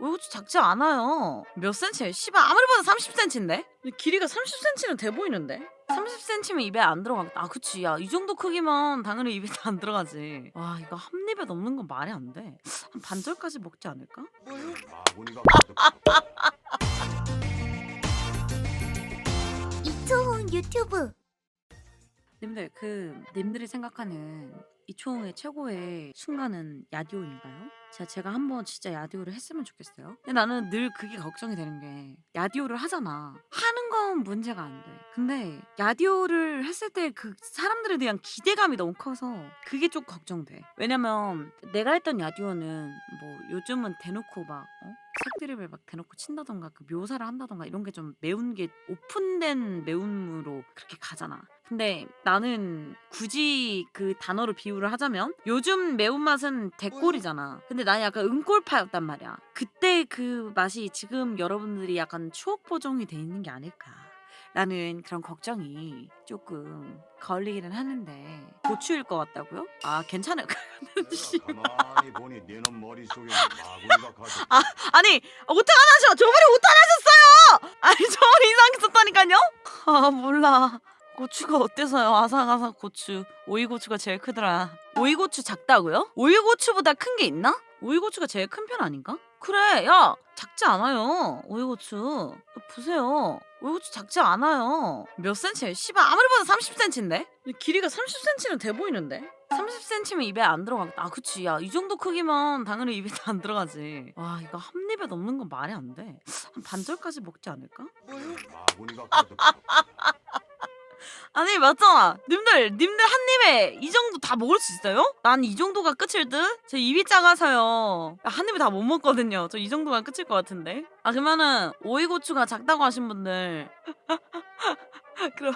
오이고추 작지 않아요. 몇 센치예요? 씨발 아무리 봐도 30cm인데? 길이가 30cm는 돼 보이는데? 30cm면 입에 안 들어가겠다. 아 그치 야 이 정도 크기면 당연히 입에 다안 들어가지. 와 이거 한 입에 넣는 건 말이 안 돼. 한 반절까지 먹지 않을까? 이초훈 유튜브 님들 그 님들이 생각하는 이초홍의 최고의 순간은 야디오인가요? 제가 제가 한번 진짜 야디오를 했으면 좋겠어요. 근데 나는 늘 그게 걱정이 되는 게 야디오를 하잖아. 하는 건 문제가 안 돼. 근데 야디오를 했을 때 그 사람들에 대한 기대감이 너무 커서 그게 좀 걱정돼. 왜냐면 내가 했던 야디오는 뭐 요즘은 대놓고 막 어? 색드립을 막 대놓고 친다던가 그 묘사를 한다던가 이런 게 좀 매운 게 오픈된 매운으로 그렇게 가잖아. 근데 나는 굳이 그 단어로 비유를 하자면 요즘 매운맛은 대꼴이잖아. 근데 나는 약간 은꼴파였단 말이야. 그때 그 맛이 지금 여러분들이 약간 추억 보정이 돼 있는 게 아닐까. 라는 그런 걱정이 조금 걸리기는 하는데 고추일 것 같다고요? 아 괜찮을까? 가만히 보니 너는 머릿속에 마구니가 가득. 아, 아니 오타 안 하셔. 저번에 오타 안 하셨어요. 아니 저번에 이상했었다니까요. 아 몰라. 고추가 어때서요? 아삭아삭 고추. 오이고추가 제일 크더라. 오이고추 작다고요? 오이고추보다 큰 게 있나? 오이고추가 제일 큰 편 아닌가? 그래, 야 작지 않아요. 오이고추 보세요. 오이고추 작지 않아요. 몇 센치예요? 씨발 아무리 봐도 30cm인데? 길이가 30cm는 돼 보이는데? 30cm면 입에 안 들어가겠다. 아, 그치. 야, 이 정도 크기면 당연히 입에 다안 들어가지. 와, 이거 한 입에 넣는 건 말이 안 돼. 한 반절까지 먹지 않을까? 아니, 맞잖아. 님들, 님들 한 입에 이 정도 다 먹을 수 있어요? 난 이 정도가 끝일 듯? 제 입이 작아서요. 한 입에 다 못 먹거든요. 저 이 정도가 끝일 것 같은데. 아, 그러면은 오이고추가 작다고 하신 분들. 그럼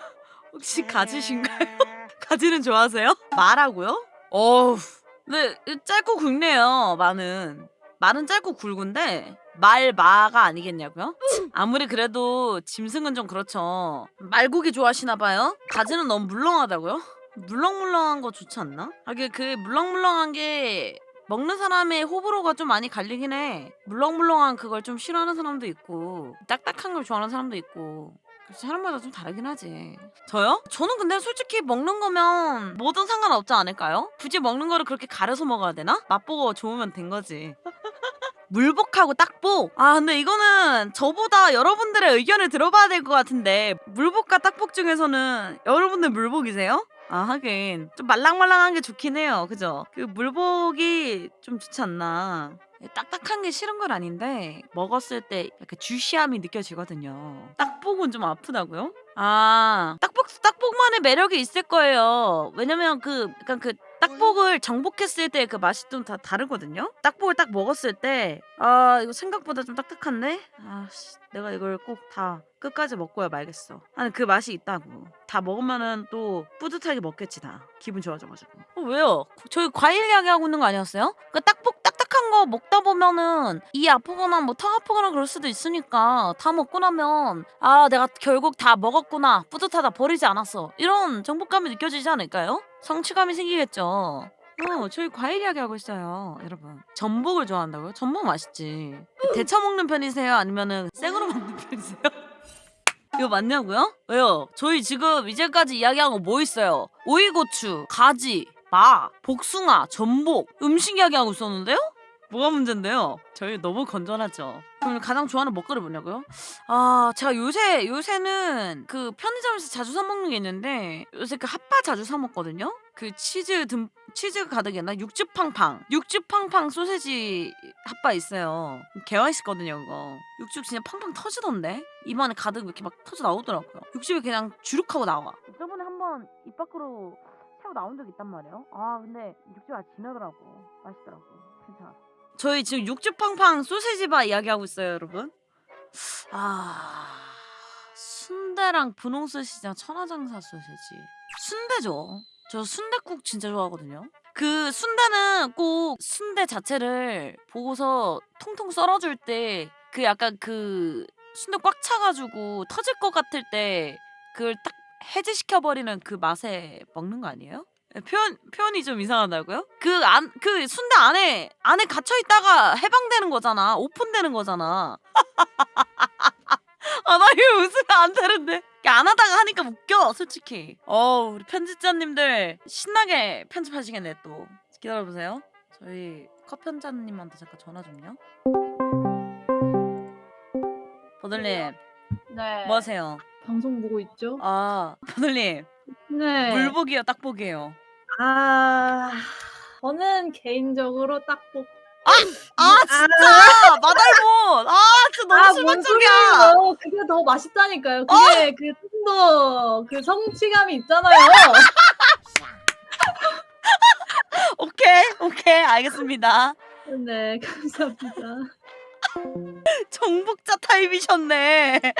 혹시 가지신가요? 가지는 좋아하세요? 마라고요? 어우, 근데 짧고 굵네요. 마는 말은 짧고 굵은데 말 마가 아니겠냐고요? 아무리 그래도 짐승은 좀 그렇죠. 말고기 좋아하시나 봐요? 가지는 너무 물렁하다고요? 물렁물렁한 거 좋지 않나? 하긴 그 물렁물렁한 게 먹는 사람의 호불호가 좀 많이 갈리긴 해. 물렁물렁한 그걸 좀 싫어하는 사람도 있고 딱딱한 걸 좋아하는 사람도 있고 그래서 사람마다 좀 다르긴 하지. 저요? 저는 근데 솔직히 먹는 거면 뭐든 상관없지 않을까요? 굳이 먹는 거를 그렇게 가려서 먹어야 되나? 맛보고 좋으면 된 거지. 물복하고 딱복. 아 근데 이거는 저보다 여러분들의 의견을 들어봐야 될 것 같은데 물복과 딱복 중에서는 여러분들 물복이세요? 아 하긴 좀 말랑말랑한 게 좋긴 해요. 그죠? 그 물복이 좀 좋지 않나. 딱딱한 게 싫은 건 아닌데 먹었을 때 약간 주시함이 느껴지거든요. 딱복은 좀 아프다고요? 아 딱복 딱복만의 매력이 있을 거예요. 왜냐면 그 약간 그 딱복을 정복했을 때 그 맛이 좀 다 다르거든요. 딱복을 딱 먹었을 때 아 이거 생각보다 좀 딱딱한데 아 씨, 내가 이걸 꼭 다 끝까지 먹고야 말겠어. 아니 그 맛이 있다고. 다 먹으면은 또 뿌듯하게 먹겠지 다. 기분 좋아져가지고. 어, 왜요? 저희 과일 이야기하고 있는 거 아니었어요? 그 딱복 거 먹다 보면은 이 아프거나 뭐 턱 아프거나 그럴 수도 있으니까 다 먹고 나면 아 내가 결국 다 먹었구나 뿌듯하다 버리지 않았어 이런 정복감이 느껴지지 않을까요? 성취감이 생기겠죠. 어, 저희 과일 이야기 하고 있어요, 여러분. 전복을 좋아한다고요? 전복 맛있지. 데쳐 먹는 편이세요? 아니면은 생으로 먹는 편이세요? 이거 맞냐고요? 왜요? 저희 지금 이제까지 이야기한 거 뭐 있어요? 오이고추, 가지, 마, 복숭아, 전복, 음식 이야기하고 있었는데요? 뭐가 문제인데요? 저희 너무 건전하죠. 그럼 가장 좋아하는 먹거리 뭐냐고요? 아, 제가 요새 요새는 그 편의점에서 자주 사 먹는 게 있는데 요새 그 핫바 자주 사 먹거든요. 그 치즈 듬 치즈 가득이나 육즙팡팡 육즙팡팡 소세지 핫바 있어요. 개화 있었거든요, 그거. 육즙 진짜 팡팡 터지던데 입안에 가득 이렇게 막 터져 나오더라고요. 육즙이 그냥 주룩하고 나와. 저번에 한번 입 밖으로 새우 나온 적 있단 말이에요. 아 근데 육즙 아주 진하더라고. 맛있더라고. 괜찮아. 저희 지금 육즙팡팡 소세지바 이야기하고 있어요, 여러분. 아 순대랑 분홍 소시지랑 천하장사 소세지. 순대죠. 저 순대국 진짜 좋아하거든요. 그 순대는 꼭 순대 자체를 보고서 통통 썰어줄 때 그 약간 그 순대 꽉 차가지고 터질 것 같을 때 그걸 딱 해지시켜 버리는 그 맛에 먹는 거 아니에요? 표현 표현이 좀 이상하다고요? 그 안 그 순대 안에 안에 갇혀 있다가 해방되는 거잖아. 오픈되는 거잖아. 아 나 이거 웃으면 안 되는데. 이게 안 하다가 하니까 웃겨 솔직히. 어 우리 편집자님들 신나게 편집하시겠네 또. 기다려 보세요. 저희 컷 편자님한테 잠깐 전화 좀요. 버들님 네. 뭐 하세요? 방송 보고 있죠? 아 버들님 네. 물복이요 딱복이에요. 아, 저는 개인적으로 딱복. 아 진짜 마달몬 아 진짜 너무 실망적이야 소리예요? 그게 더 맛있다니까요. 그게 그좀더그 성취감이 있잖아요. 오케이 오케이 알겠습니다 네, 감사합니다. 정복자 타입이셨네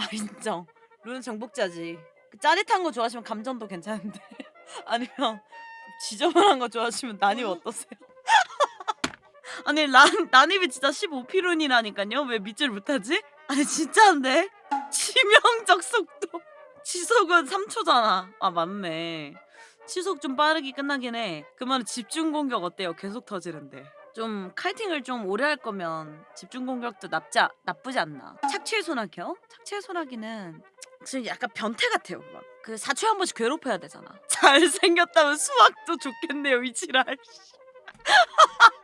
아 인정. 룬은 정복자지. 그 짜릿한 거 좋아하시면 감전도 괜찮은데. 아니면 지저분한 거 좋아하시면 난입 어떠세요? 아니 난, 난입이 진짜 15피룬이라니까요? 왜 믿질 못하지? 아니 진짜인데? 치명적 속도. 치속은 3초잖아. 아 맞네. 치속 좀 빠르게 끝나긴 해. 그러면 집중 공격 어때요? 계속 터지는데. 좀 카이팅을 좀 오래 할 거면 집중 공격도 나쁘지, 나쁘지 않나 착취의 소나기요? 착취의 소나기는 지금 약간 변태 같아요 막. 그 4초에 한 번씩 괴롭혀야 되잖아 잘생겼다면 수학도 좋겠네요 이 지랄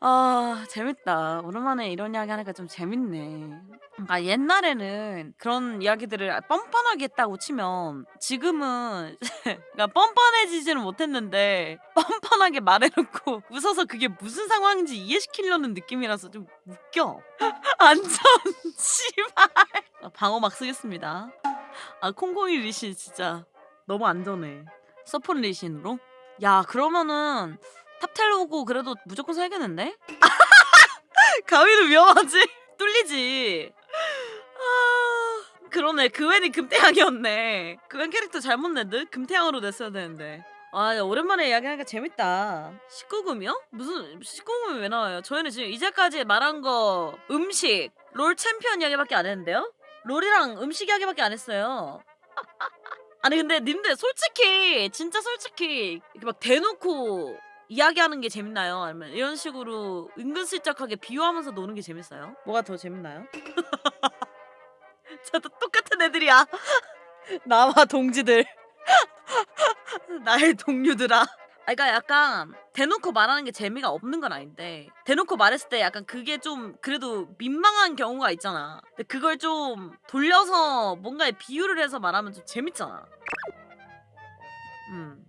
아 재밌다. 오랜만에 이런 이야기 하니까 좀 재밌네. 아 옛날에는 그런 이야기들을 뻔뻔하게 했다고 치면 지금은 그러니까 뻔뻔해지지는 못했는데 뻔뻔하게 말해놓고 웃어서 그게 무슨 상황인지 이해시키려는 느낌이라서 좀 웃겨. 안전 씨발. 아, 방어 막 쓰겠습니다. 아 콩콩이 리신 진짜 너무 안전해 서폰 리신으로? 야 그러면은 탑텔 오고 그래도 무조건 살겠는데? 가위는 위험하지 뚫리지 아 그러네 그웬이 금태양이었네 그웬 캐릭터 잘못 냈듯 금태양으로 냈어야 되는데 아 야, 오랜만에 이야기하니까 재밌다 19금이요? 무슨 19금이 왜 나와요? 저희는 지금 이제까지 말한 거 음식 롤 챔피언 이야기밖에 안 했는데요? 롤이랑 음식 이야기밖에 안 했어요 아니 근데 님들 솔직히 진짜 솔직히 이렇게 막 대놓고 이야기하는 게 재밌나요? 아니면 이런 식으로 은근슬쩍하게 비유하면서 노는 게 재밌어요? 뭐가 더 재밌나요? 저도 똑같은 애들이야. 나와 동지들. 나의 동료들아. 아, 그러니까 약간 대놓고 말하는 게 재미가 없는 건 아닌데 대놓고 말했을 때 약간 그게 좀 그래도 민망한 경우가 있잖아. 근데 그걸 좀 돌려서 뭔가에 비유를 해서 말하면 좀 재밌잖아. 음.